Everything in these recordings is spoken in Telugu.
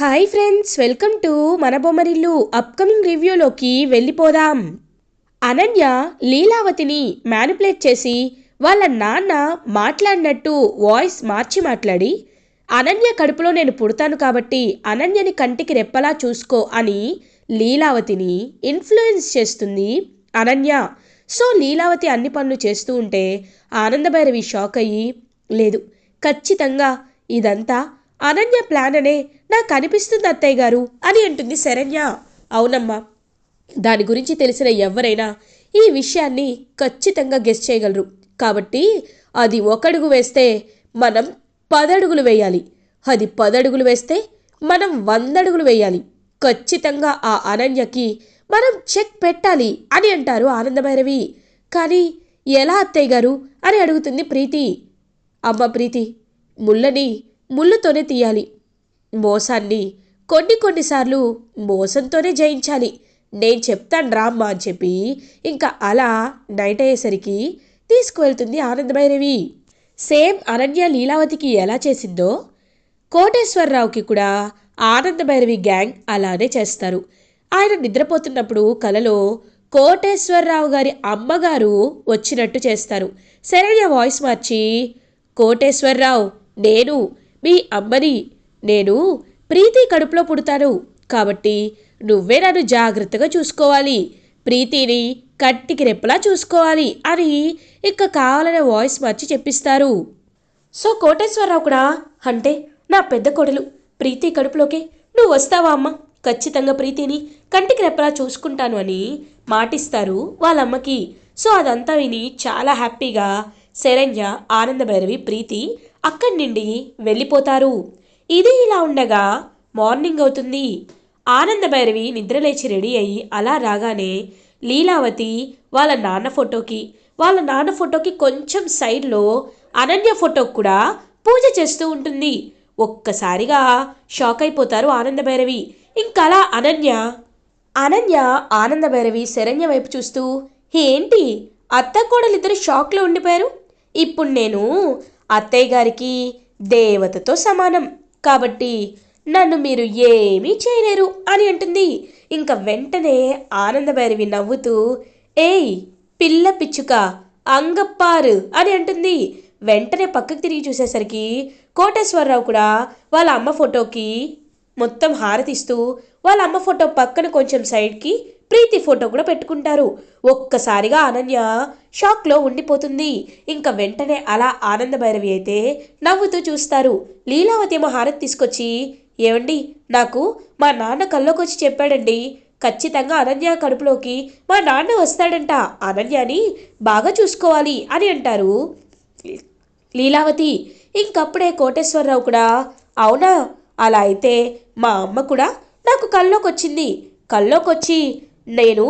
హాయ్ ఫ్రెండ్స్ వెల్కమ్ టు మన బొమ్మరిల్లు అప్కమింగ్ రివ్యూలోకి వెళ్ళిపోదాం. అనన్య లీలావతిని మ్యానిపులేట్ చేసి వాళ్ళ నాన్న మాట్లాడినట్టు వాయిస్ మార్చి మాట్లాడి అనన్య కడుపులో నేను పుడతాను కాబట్టి అనన్యని కంటికి రెప్పలా చూసుకో అని లీలావతిని ఇన్ఫ్లుయెన్స్ చేస్తుంది అనన్య. సో లీలావతి అన్ని పనులు చేస్తూ ఉంటే ఆనందభైరవి షాక్ అయ్యి లేదు ఖచ్చితంగా ఇదంతా అనన్య ప్లాన్ అనే నాకు అనిపిస్తుంది అత్తయ్య గారు అని అంటుంది శరణ్య. అవునమ్మా. దాని గురించి తెలిసిన ఎవరైనా ఈ విషయాన్ని ఖచ్చితంగా గెస్ చేయగలరు. కాబట్టి అది ఒకడుగు వేస్తే మనం పదడుగులు వేయాలి. అది పదడుగులు వేస్తే మనం వందడుగులు వేయాలి. ఖచ్చితంగా ఆ అనన్యకి మనం చెక్ పెట్టాలి అని అంటారు ఆనందభైరవి. కానీ ఎలా అత్తయ్య గారు అని అడుగుతుంది ప్రీతి. అమ్మ ప్రీతి ముళ్ళని ముళ్ళుతోనే తీయాలి. మోసాన్ని కొన్ని కొన్నిసార్లు మోసంతోనే జయించాలి. నేను చెప్తాను రామ్మా అని చెప్పి ఇంకా అలా నైట్ అయ్యేసరికి తీసుకువెళ్తుంది ఆనందభైరవి సేమ్ అనన్య లీలావతికి ఎలా చేసిందో కోటేశ్వరరావుకి కూడా ఆనందభైరవి గ్యాంగ్ అలానే చేస్తారు. ఆయన నిద్రపోతున్నప్పుడు కలలో కోటేశ్వరరావు గారి అమ్మగారు వచ్చినట్టు చేస్తారు. శరణ్య వాయిస్ మార్చి కోటేశ్వరరావు నేను మీ అమ్మని నేను ప్రీతి కడుపులో పుడతాను. కాబట్టి నువ్వే నన్ను జాగ్రత్తగా చూసుకోవాలి. ప్రీతిని కంటికి రెప్పలా చూసుకోవాలి అని ఇక కావాలనే వాయిస్ మార్చి చెప్పిస్తారు. సో కోటేశ్వరరావు కూడా అంటే నా పెద్ద కొడలు ప్రీతి కడుపులోకి నువ్వు వస్తావా అమ్మ? ఖచ్చితంగా ప్రీతిని కంటికి రెప్పలా చూసుకుంటాను అని మాటిస్తారు వాళ్ళమ్మకి. సో అదంతా విని చాలా హ్యాపీగా శరణ్య ఆనందభైరవి ప్రీతి అక్కడి నుండి వెళ్ళిపోతారు. ఇది ఇలా ఉండగా మార్నింగ్ అవుతుంది. ఆనందభైరవి నిద్రలేచి రెడీ అయ్యి అలా రాగానే లీలావతి వాళ్ళ నాన్న ఫోటోకి వాళ్ళ నాన్న ఫోటోకి కొంచెం సైడ్లో అనన్య ఫోటోకి కూడా పూజ చేస్తూ ఉంటుంది. ఒక్కసారిగా షాక్ అయిపోతారు ఆనందభైరవి ఇంకలా అనన్య అనన్య ఆనందభైరవి శరణ్య వైపు చూస్తూ ఏంటి? అత్త కోడలిద్దరు షాక్లో ఉండిపోయారు? ఇప్పుడు నేను అత్తయ్య గారికి దేవతతో సమానం. కాబట్టి నన్ను మీరు ఏమీ చేయలేరు అని అంటుంది. ఇంకా వెంటనే ఆనందభైరవి నవ్వుతూ ఏయ్ పిల్ల పిచ్చుక అంగప్పారు అని అంటుంది. వెంటనే పక్కకు తిరిగి చూసేసరికి కోటేశ్వరరావు కూడా వాళ్ళ అమ్మ ఫోటోకి మొత్తం హారతిస్తూ వాళ్ళ అమ్మ ఫోటో పక్కన కొంచెం సైడ్కి ప్రీతి ఫోటో కూడా పెట్టుకుంటారు. ఒక్కసారిగా అనన్య షాక్లో ఉండిపోతుంది. ఇంకా వెంటనే అలా ఆనంద భైరవి అయితే నవ్వుతూ చూస్తారు. లీలావతి ఏమో హారతి తీసుకొచ్చి ఏమండి నాకు మా నాన్న కల్లోకొచ్చి చెప్పాడండి. ఖచ్చితంగా అనన్య కడుపులోకి మా నాన్న వస్తాడంట. అనన్యని బాగా చూసుకోవాలి అని అంటారు. లీలావతి ఇంకప్పుడే కోటేశ్వరరావు కూడా అవునా అలా అయితే మా అమ్మ కూడా నాకు కల్లోకి వచ్చింది నేను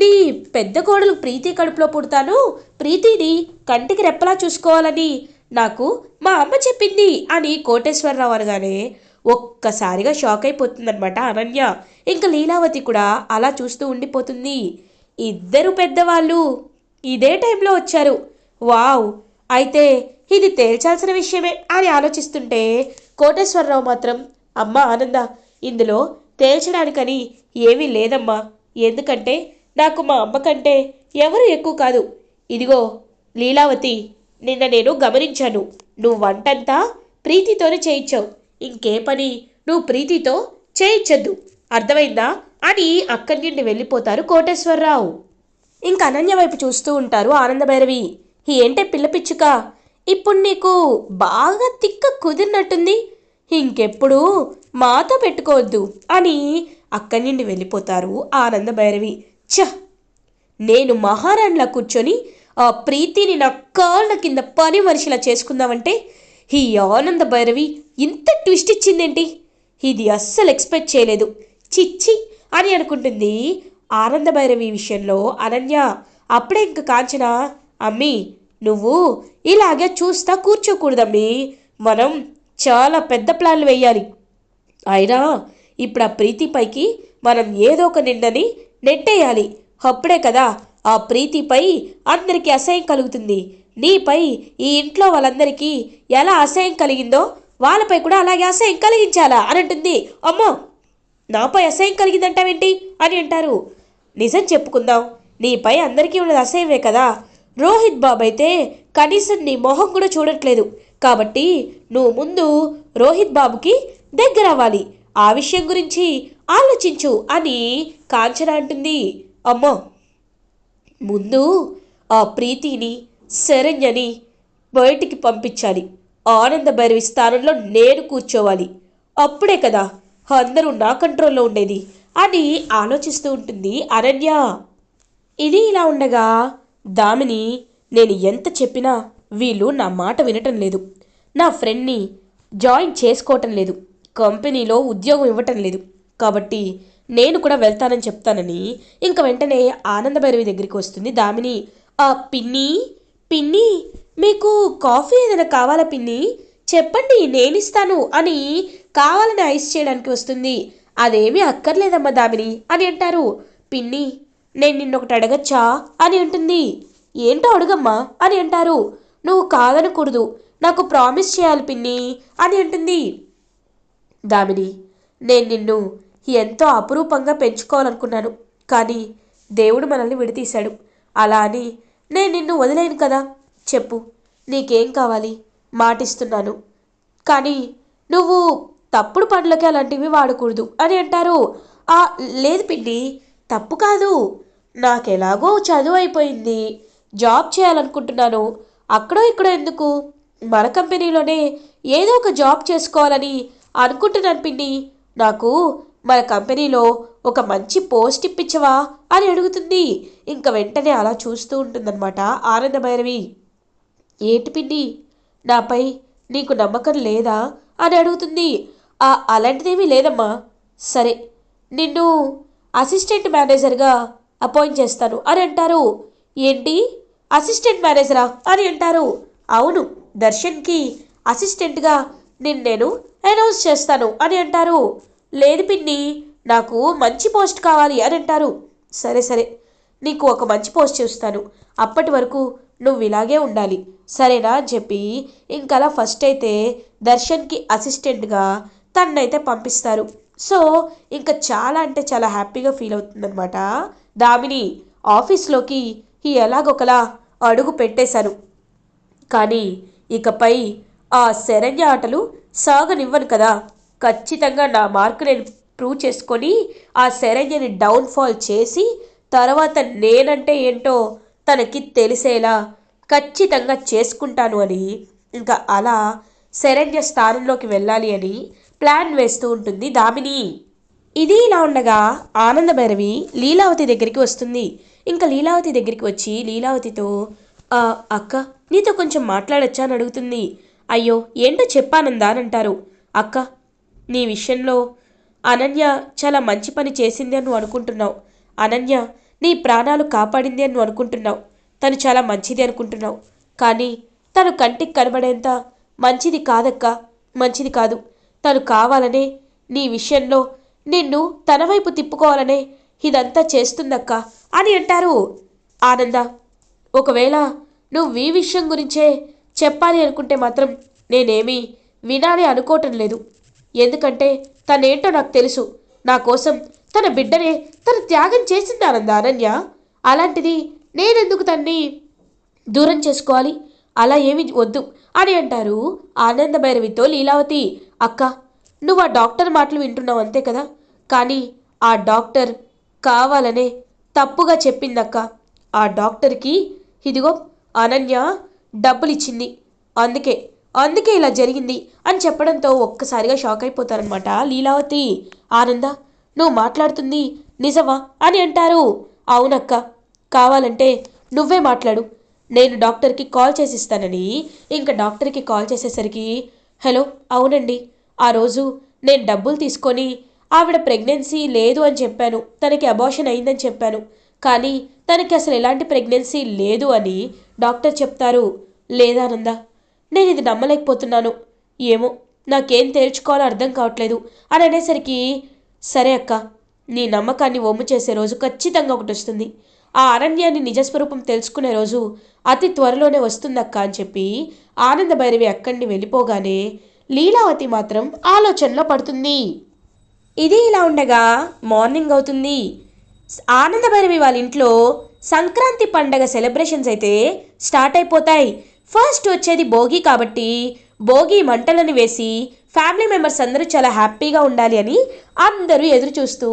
నీ పెద్ద కోడలు ప్రీతి కడుపులో పుడతాను. ప్రీతిని కంటికి రెప్పలా చూసుకోవాలని నాకు మా అమ్మ చెప్పింది అని కోటేశ్వరరావు అనగానే ఒక్కసారిగా షాక్ అయిపోతుందనమాట అనన్య. ఇంకా లీలావతి కూడా అలా చూస్తూ ఉండిపోతుంది. ఇద్దరు పెద్దవాళ్ళు ఇదే టైంలో వచ్చారు. వావ్! అయితే ఇది తేల్చాల్సిన విషయమే అని ఆలోచిస్తుంటే కోటేశ్వరరావు మాత్రం అమ్మ ఆనంద ఇందులో తేల్చడానికని ఏమీ లేదమ్మా. ఎందుకంటే నాకు మా అమ్మ కంటే ఎవరు ఎక్కువ కాదు. ఇదిగో లీలావతి నిన్న నేను గమనించాను. నువ్వు వంటంతా ప్రీతితోనే చేయించావు. ఇంకే పని నువ్వు ప్రీతితో చేయించద్దు. అర్థమైందా? అని అక్కడి నుండి వెళ్ళిపోతారు కోటేశ్వరరావు. ఇంక అనన్య వైపు చూస్తూ ఉంటారు ఆనందభైరవి. ఏంటే పిల్ల పిచ్చుక? ఇప్పుడు నీకు బాగా తిక్క కుదిరినట్టుంది. ఇంకెప్పుడు మాతో పెట్టుకోవద్దు అని అక్కడి నుండి వెళ్ళిపోతారు ఆనంద భైరవి ఛ! నేను మహారాణిలా కూర్చొని ఆ ప్రీతిని నా కాళ్ళ కింద పని మనిషిలా చేసుకుందామంటే ఈ ఆనంద భైరవి ఇంత ట్విస్ట్ ఇచ్చిందేంటి? ఇది అస్సలు ఎక్స్పెక్ట్ చేయలేదు. చిచ్చి అని అనుకుంటుంది ఆనంద భైరవి విషయంలో. అనన్య అప్పుడే ఇంక కాంచన అమ్మీ నువ్వు ఇలాగే చూస్తా కూర్చోకూడదమ్మీ. మనం చాలా పెద్ద ప్లాన్లు వేయాలి. అయినా ఇప్పుడు ఆ ప్రీతిపైకి మనం ఏదో ఒక నిండని నెట్టేయాలి. అప్పుడే కదా ఆ ప్రీతిపై అందరికీ అసహ్యం కలుగుతుంది. నీపై ఈ ఇంట్లో వాళ్ళందరికీ ఎలా అసహ్యం కలిగిందో వాళ్ళపై కూడా అలాగే అసహ్యం కలిగించాలా అని అంటుంది. అమ్మో నాపై అసహ్యం కలిగిందంటావేంటి అని అంటారు. నిజం చెప్పుకుందాం నీపై అందరికీ ఉన్నది అసహ్యమే కదా. రోహిత్ బాబు అయితే కనీసం నీ మొహం కూడా చూడట్లేదు. కాబట్టి నువ్వు ముందు రోహిత్ బాబుకి దగ్గర అవ్వాలి ఆ విషయం గురించి ఆలోచించు అని కాంచన అంటుంది. అమ్మో! ముందు ఆ ప్రీతిని శరణ్యని బయటికి పంపించాలి. ఆనంద భైరవి స్థానంలో నేను కూర్చోవాలి. అప్పుడే కదా అందరూ నా కంట్రోల్లో ఉండేది అని ఆలోచిస్తూ ఉంటుంది అరణ్య ఇది ఇలా ఉండగా దామిని నేను ఎంత చెప్పినా వీళ్ళు నా మాట వినటం లేదు. నా ఫ్రెండ్ని జాయిన్ చేసుకోవటం లేదు. కంపెనీలో ఉద్యోగం ఇవ్వటం లేదు. కాబట్టి నేను కూడా వెళ్తానని చెప్తానని ఇంక వెంటనే ఆనందభైరవి దగ్గరికి వస్తుంది. దామిని ఆ పిన్ని పిన్ని మీకు కాఫీ ఏదైనా కావాలా పిన్ని? చెప్పండి నేనిస్తాను అని కావాలని ఐస్ చేయడానికి వస్తుంది. అదేమీ అక్కర్లేదమ్మా దామిని అని అంటారు. పిన్ని నేను నిన్నొకటి అడగచ్చా? అని అంటుంది. ఏంటో అడుగమ్మా అని అంటారు. నువ్వు కాదనకూడదు. నాకు ప్రామిస్ చేయాలి పిన్ని అని అంటుంది. దామిని నేను నిన్ను ఎంతో అపురూపంగా పెంచుకోవాలనుకున్నాను కానీ దేవుడు మనల్ని విడతీశాడు. అలా అని నేను నిన్ను వదిలేను కదా. చెప్పు నీకేం కావాలి? మాటిస్తున్నాను. కానీ నువ్వు తప్పుడు పనులకి అలాంటివి వాడకూడదు అని అంటారు. ఆ లేదు పిండి తప్పు కాదు. నాకెలాగో చదువు అయిపోయింది. జాబ్ చేయాలనుకుంటున్నాను. అక్కడో ఇక్కడో ఎందుకు? మన కంపెనీలోనే ఏదో ఒక జాబ్ చేసుకోవాలని అనుకుంటున్నాను పిండి నాకు మన కంపెనీలో ఒక మంచి పోస్ట్ ఇప్పించవా అని అడుగుతుంది. ఇంక వెంటనే అలా చూస్తూ ఉంటుందన్నమాట ఆనందభైరవి ఏంటి పిండి నాపై నీకు నమ్మకం లేదా అని అడుగుతుంది. ఆ అలాంటిదేమీ లేదమ్మా. సరే నిన్ను అసిస్టెంట్ మేనేజర్గా అపాయింట్ చేస్తాను అని అంటారు. ఏంటి? అసిస్టెంట్ మేనేజరా అని అంటారు. అవును దర్శన్కి అసిస్టెంట్గా నిన్ను నేను అనౌన్స్ చేస్తాను అని అంటారు. లేదు పిన్ని నాకు మంచి పోస్ట్ కావాలి అని అంటారు. సరే సరే నీకు ఒక మంచి పోస్ట్ చూస్తాను. అప్పటి వరకు నువ్వు ఇలాగే ఉండాలి. సరేనా అని చెప్పి ఇంకలా ఫస్ట్ అయితే దర్శన్కి అసిస్టెంట్గా తన్నైతే పంపిస్తారు. సో ఇంకా చాలా అంటే చాలా హ్యాపీగా ఫీల్ అవుతుందనమాట దామిని ఆఫీస్లోకి ఎలాగొకలా అడుగు పెట్టేశాను. కానీ ఇకపై ఆ శరణ్య ఆటలు సాగనివ్వను కదా. ఖచ్చితంగా నా మార్కు నేను ప్రూవ్ చేసుకొని ఆ శరణ్యని డౌన్ఫాల్ చేసి తర్వాత నేనంటే ఏంటో తనకి తెలిసేలా ఖచ్చితంగా చేసుకుంటాను అని. ఇంకా అలా శరణ్య స్థానంలోకి వెళ్ళాలి అని ప్లాన్ వేస్తూ ఉంటుంది దామిని. ఇది ఇలా ఉండగా ఆనందభైరవి లీలావతి దగ్గరికి వస్తుంది. ఇంకా లీలావతి దగ్గరికి వచ్చి లీలావతితో అక్క నీతో కొంచెం మాట్లాడొచ్చా అని అడుగుతుంది. అయ్యో ఏంటో చెప్పానందా అని అంటారు. అక్క నీ విషయంలో అనన్య చాలా మంచి పని చేసింది అని నువ్వు అనుకుంటున్నావు. అనన్య నీ ప్రాణాలు కాపాడింది అని నువ్వు అనుకుంటున్నావు. తను చాలా మంచిది అనుకుంటున్నావు. కానీ తను కంటికి కనబడేంత మంచిది కాదక్క మంచిది కాదు. తను కావాలనే నీ విషయంలో నిన్ను తన వైపు తిప్పుకోవాలనే ఇదంతా చేస్తుందక్క అని అంటారు ఆనంద. ఒకవేళ నువ్వు ఈ విషయం గురించే చెప్పాలి అనుకుంటే మాత్రం నేనేమీ వినాలి అనుకోవటం లేదు. ఎందుకంటే తనేంటో నాకు తెలుసు. నా కోసం తన బిడ్డనే తను త్యాగం చేసిందానంద అనన్య అలాంటిది నేనెందుకు తన్ని దూరం చేసుకోవాలి? అలా ఏమి వద్దు అని అంటారు ఆనంద భైరవితో లీలావతి. అక్క నువ్వు ఆ డాక్టర్ మాటలు వింటున్నావు అంతే కదా? కానీ ఆ డాక్టర్ కావాలనే తప్పుగా చెప్పిందక్క. ఆ డాక్టర్కి ఇదిగో అనన్య డబ్బులు ఇచ్చింది అందుకే అందుకే ఇలా జరిగింది అని చెప్పడంతో ఒక్కసారిగా షాక్ అయిపోతారనమాట లీలావతి. ఆనంద నువ్వు మాట్లాడుతుంది నిజమా అని అంటారు. అవునక్క కావాలంటే నువ్వే మాట్లాడు. నేను డాక్టర్కి కాల్ చేసిస్తానని. ఇంకా డాక్టర్కి కాల్ చేసేసరికి హలో అవునండి. ఆ రోజు నేను డబ్బులు తీసుకొని ఆవిడ ప్రెగ్నెన్సీ లేదు అని చెప్పాను. తనకి అబార్షన్ అయిందని చెప్పాను. కానీ తనకి అసలు ఎలాంటి ప్రెగ్నెన్సీ లేదు అని డాక్టర్ చెప్తారు. లేదానందా నేను ఇది నమ్మలేకపోతున్నాను. ఏమో నాకేం తేల్చుకోవాలో అర్థం కావట్లేదు. అని అనేసరికి సరే అక్క నీ నమ్మకాన్ని ఒమ్ము చేసే రోజు ఖచ్చితంగా ఒకటి వస్తుంది. ఆ అరణ్యాన్ని నిజస్వరూపం తెలుసుకునే రోజు అతి త్వరలోనే వస్తుందక్క అని చెప్పి ఆనంద భైరవి అక్కడిని వెళ్ళిపోగానే లీలావతి మాత్రం ఆలోచనలో పడుతుంది. ఇది ఇలా ఉండగా మార్నింగ్ అవుతుంది. ఆనంద భైరవి వాళ్ళ ఇంట్లో సంక్రాంతి పండగ సెలబ్రేషన్స్ అయితే స్టార్ట్ అయిపోతాయి. ఫస్ట్ వచ్చేది భోగి కాబట్టి భోగి మంటలను వేసి ఫ్యామిలీ మెంబర్స్ అందరూ చాలా హ్యాపీగా ఉండాలి అని అందరూ ఎదురు చూస్తూ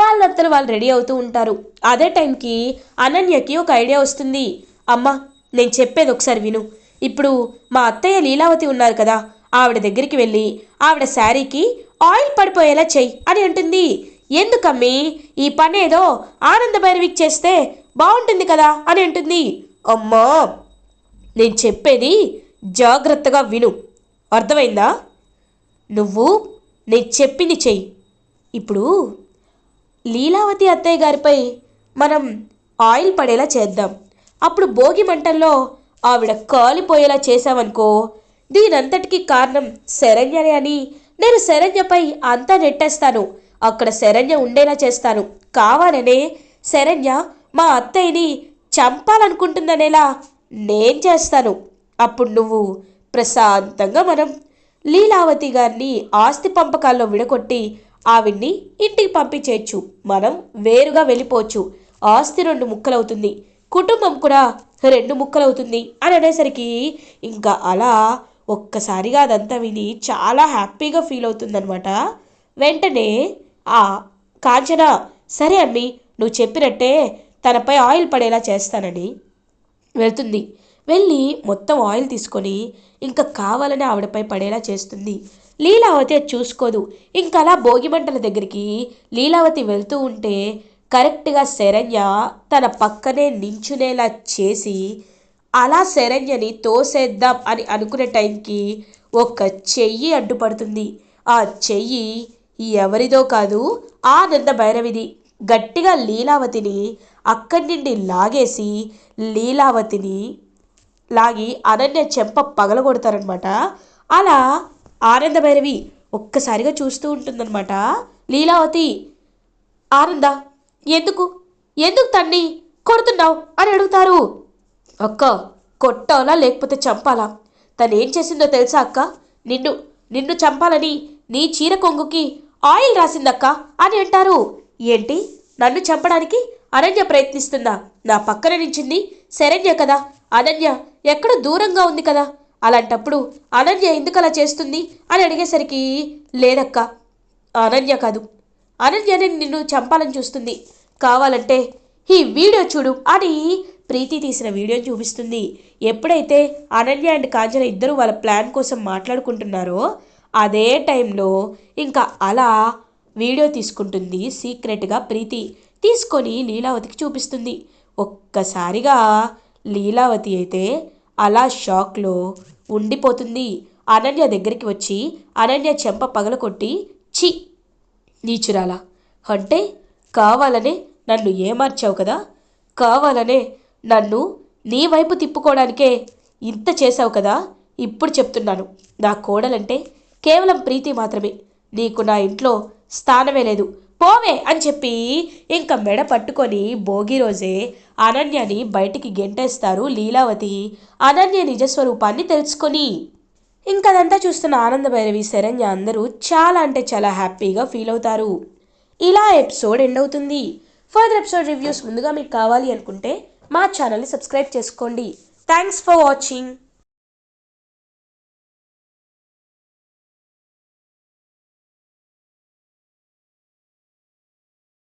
వాళ్ళంతా వాళ్ళు రెడీ అవుతూ ఉంటారు. అదే టైంకి అనన్యకి ఒక ఐడియా వస్తుంది. అమ్మ నేను చెప్పేది ఒకసారి విను. ఇప్పుడు మా అత్తయ్య లీలావతి ఉన్నారు కదా ఆవిడ దగ్గరికి వెళ్ళి ఆవిడ శారీకి ఆయిల్ పడిపోయేలా చెయ్యి అని అంటుంది. ఎందుకమ్మి? ఈ పని ఏదో ఆనంద భైరవికి చేస్తే బాగుంటుంది కదా అని అంటుంది. అమ్మా నేను చెప్పేది జాగ్రత్తగా విను. అర్థమైందా? నువ్వు నేను చెప్పింది చెయ్యి. ఇప్పుడు లీలావతి అత్తయ్య గారిపై మనం ఆయిల్ పడేలా చేద్దాం. అప్పుడు భోగి మంటల్లో ఆవిడ కాలిపోయేలా చేశామనుకో దీనంతటికీ కారణం శరణ్యనే అని నేను శరణ్యపై అంతా నెట్టేస్తాను. అక్కడ శరణ్య ఉండేలా చేస్తాను. కావాలనే శరణ్య మా అత్తయ్యని చంపాలనుకుంటుందనేలా నేను చేస్తాను. అప్పుడు నువ్వు ప్రశాంతంగా మనం లీలావతి గారిని ఆస్తి పంపకాల్లో విడగొట్టి ఆవిడ్ని ఇంటికి పంపించేయచ్చు. మనం వేరుగా వెళ్ళిపోవచ్చు. ఆస్తి రెండు ముక్కలవుతుంది. కుటుంబం కూడా రెండు ముక్కలవుతుంది అని అనేసరికి ఇంకా అలా ఒక్కసారిగా అదంతా విని చాలా హ్యాపీగా ఫీల్ అవుతుందనమాట వెంటనే ఆ కాంచన సరే అమ్మి నువ్వు చెప్పినట్టే తనపై ఆయిల్ పడేలా చేస్తానని వెళ్తుంది. వెళ్ళి మొత్తం ఆయిల్ తీసుకొని ఇంకా కావాలని ఆవిడపై పడేలా చేస్తుంది. లీలావతి అది చూసుకోదు. ఇంకా అలా భోగిమంటల దగ్గరికి లీలావతి వెళ్తూ ఉంటే కరెక్ట్గా శరణ్య తన పక్కనే నించునేలా చేసి అలా శరణ్యని తోసేద్దాం అని అనుకునే టైంకి ఒక చెయ్యి అడ్డుపడుతుంది. ఆ చెయ్యి ఎవరిదో కాదు ఆనంద భైరవిది. గట్టిగా లీలావతిని అక్కడి నుండి లాగేసి లీలావతిని లాగి అనన్య చెంప పగలగొడతారనమాట. అలా ఆనందభైరవి ఒక్కసారిగా చూస్తూ ఉంటుందన్నమాట లీలావతి ఆనంద ఎందుకు? ఎందుకు తన్ని కొడుతున్నావు? అని అడుగుతారు. అక్క కొట్టాలా లేకపోతే చంపాలా? తను ఏం చేసిందో తెలుసా అక్క? నిన్ను నిన్ను చంపాలని నీ చీర కొంగుకి ఆయిల్ రాసిందక్క అని అంటారు. ఏంటి? నన్ను చంపడానికి అనన్య ప్రయత్నిస్తుందా? నా పక్కన నించింది శరణ్య కదా. అనన్య ఎక్కడ దూరంగా ఉంది కదా? అలాంటప్పుడు అనన్య ఎందుకు అలా చేస్తుంది అని అడిగేసరికి లేదక్క అనన్య కాదు. అనన్యని నిన్ను చంపాలని చూస్తుంది. కావాలంటే ఈ వీడియో చూడు అని ప్రీతి తీసిన వీడియో చూపిస్తుంది. ఎప్పుడైతే అనన్య అండ్ కాంచన ఇద్దరు వాళ్ళ ప్లాన్ కోసం మాట్లాడుకుంటున్నారో అదే టైంలో ఇంకా అలా వీడియో తీసుకుంటుంది సీక్రెట్గా ప్రీతి. తీసుకొని లీలావతికి చూపిస్తుంది. ఒక్కసారిగా లీలావతి అయితే అలా షాక్లో ఉండిపోతుంది. అనన్య దగ్గరికి వచ్చి అనన్య చెంప పగలకొట్టి చి నీచురాల అంటే కావాలనే నన్ను ఏమార్చావు కదా? కావాలనే నన్ను నీ వైపు తిప్పుకోవడానికే ఇంత చేశావు కదా? ఇప్పుడు చెప్తున్నాను. నా కోడలంటే కేవలం ప్రీతి మాత్రమే. నీకు నా ఇంట్లో స్థానమే లేదు. పోవే అని చెప్పి ఇంకా మెడ పట్టుకొని భోగి రోజే అనన్యని బయటికి గెంటేస్తారు లీలావతి. అనన్య నిజస్వరూపాన్ని తెలుసుకొని ఇంకదంతా చూస్తున్న ఆనంద భైరవి శరణ్య అందరూ చాలా అంటే చాలా హ్యాపీగా ఫీల్ అవుతారు. ఇలా ఎపిసోడ్ ఎండ్ అవుతుంది. ఫర్దర్ ఎపిసోడ్ రివ్యూస్ ముందుగా మీకు కావాలి అనుకుంటే మా ఛానల్ని సబ్స్క్రైబ్ చేసుకోండి. Thanks for watching.